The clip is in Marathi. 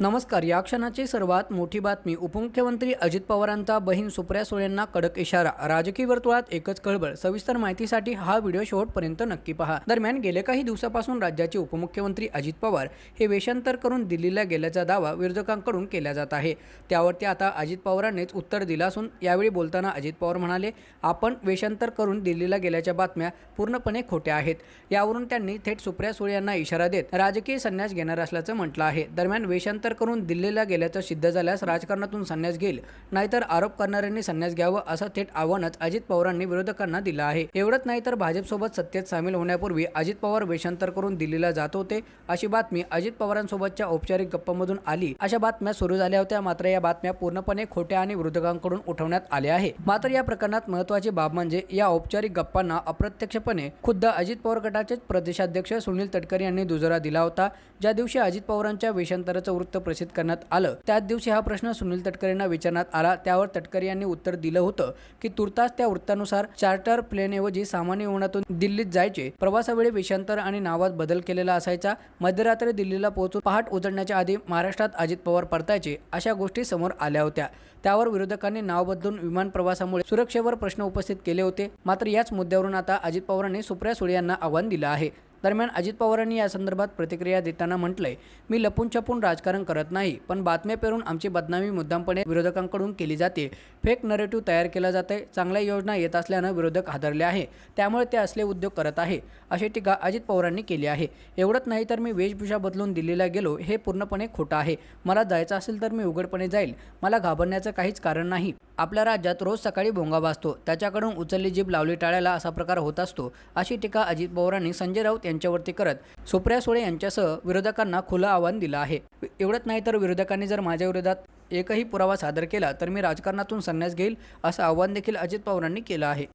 नमस्कार या क्षणाची सर्वात मोठी बातमी. उपमुख्यमंत्री अजित पवारांचा बहीण सुप्रिया सुळेंना कडक इशारा. राजकीय वर्तुळात एकच कळबळ सविस्तर माहितीसाठी हा व्हिडिओ शेवटपर्यंत नक्की पहा. दरम्यान गेल्या काही दिवसापासून राज्याचे उपमुख्यमंत्री अजित पवार हे वेषांतर करून दिल्लीला गेल्याचा दावा विरोधकांकडून केला जात आहे. त्यावरती आता अजित पवारांनीच उत्तर दिलं असून यावेळी बोलताना अजित पवार म्हणाले आपण वेषांतर करून दिल्लीला गेल्याच्या बातम्या पूर्णपणे खोट्या आहेत. यावरून त्यांनी थेट सुप्रिया सुळे यांना इशारा देत राजकीय संन्यास घेणार असल्याचं म्हटलं आहे. दरम्यान वेषांतर करून दिल्लीला गेल्याचं सिद्ध झाल्यास राजकारणातून संन्यास घेईल. नाहीतर आरोप करणाऱ्यांनी संन्यास घ्यावं असं थेट आव्हानच अजित पवारांनी विरोधकांना दिलं आहे. एवढंच नाही तर भाजपसोबत सत्तेत सामील होण्यापूर्वी अजित पवार वेषांतर करून दिल्लीला जात होते. अशी बातमी अजित पवारांसोबतच्या औपचारिक गप्पामधून आली. अशा बातम्या सुरू झाल्या होत्या मात्र या बातम्या पूर्णपणे खोट्या आणि विरोधकांकडून उठवण्यात आल्या आहे. मात्र या प्रकरणात महत्वाची बाब म्हणजे या औपचारिक गप्पांना अप्रत्यक्षपणे खुद्द अजित पवार गटाचेच प्रदेशाध्यक्ष सुनील तटकरे यांनी दुजोरा दिला होता. ज्या दिवशी अजित पवारांच्या वेषांतराचं वृत्त प्रसिद्ध करण्यात आलं. त्याच दिवशी हा प्रश्न सुनील तटकरेंना विचारण्यात आला. त्यावर तटकरे यांनी उत्तर दिलं होतं की तुर्तास त्या वृत्तानुसार चार्टर प्लेनऐवजी सामान्य विमानातून दिल्लीत जायचे. प्रवासावेळी वेषांतर आणि नावात बदल केलेला असायचा. मध्यरात्री दिल्लीला पोहोचून पहाट उजडण्याच्या आधी महाराष्ट्रात अजित पवार परतायचे अशा गोष्टी समोर आल्या होत्या. त्यावर विरोधकांनी नाव बदलून विमान प्रवासामुळे सुरक्षेवर प्रश्न उपस्थित केले होते. मात्र याच मुद्द्यावरून आता अजित पवारांनी सुप्रिया सुळे यांना आव्हान दिलं आहे. दरम्यान अजित पवारांनी या संदर्भात प्रतिक्रिया देताना म्हटलंय मी लपून छपून राजकारण करत नाही पण बातम्या पेरून आमची बदनामी मुद्दामपणे विरोधकांकडून केली जाते. फेक नरेटिव्ह तयार केला जाते चांगल्या योजना येत असल्यानं विरोधक हादरले आहे त्यामुळे ते असले उद्योग करत आहे अशी टीका अजित पवारांनी केली आहे. एवढंच नाही तर मी वेशभूषा बदलून दिल्लीला गेलो हे पूर्णपणे खोटं आहे. मला जायचं असेल तर मी उघडपणे जाईल. मला घाबरण्याचं काहीच कारण नाही. आपल्या राज्यात रोज सकाळी भोंगा वाजतो त्याच्याकडून उचलली जीभ लावली टाळायला असा प्रकार होत असतो अशी टीका अजित पवारांनी संजय राऊत यांच्यावरती करत सुप्रिया सुळे यांच्यासह विरोधकांना खुलं आव्हान दिलं आहे. एवढंच नाही तर विरोधकांनी जर माझ्या विरोधात एकही पुरावा सादर केला तर मी राजकारणातून संन्यास घेईल असं आव्हान देखील अजित पवारांनी केलं आहे.